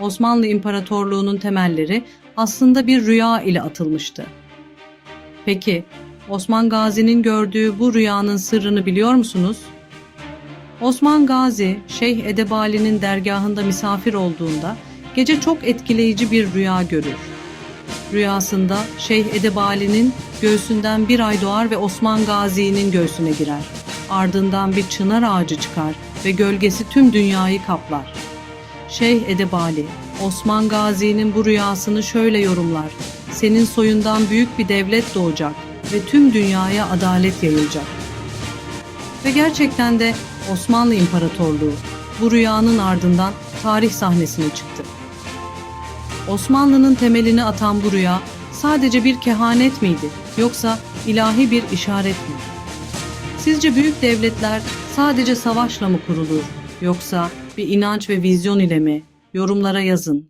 Osmanlı İmparatorluğu'nun temelleri aslında bir rüya ile atılmıştı. Peki, Osman Gazi'nin gördüğü bu rüyanın sırrını biliyor musunuz? Osman Gazi, Şeyh Edebali'nin dergahında misafir olduğunda gece çok etkileyici bir rüya görür. Rüyasında Şeyh Edebali'nin göğsünden bir ay doğar ve Osman Gazi'nin göğsüne girer. Ardından bir çınar ağacı çıkar ve gölgesi tüm dünyayı kaplar. Şeyh Edebali, Osman Gazi'nin bu rüyasını şöyle yorumlar. Senin soyundan büyük bir devlet doğacak ve tüm dünyaya adalet yayılacak. Ve gerçekten de Osmanlı İmparatorluğu bu rüyanın ardından tarih sahnesine çıktı. Osmanlı'nın temelini atan bu rüya sadece bir kehanet miydi yoksa ilahi bir işaret mi? Sizce büyük devletler sadece savaşla mı kurulur yoksa bir inanç ve vizyon ile mi? Yorumlara yazın.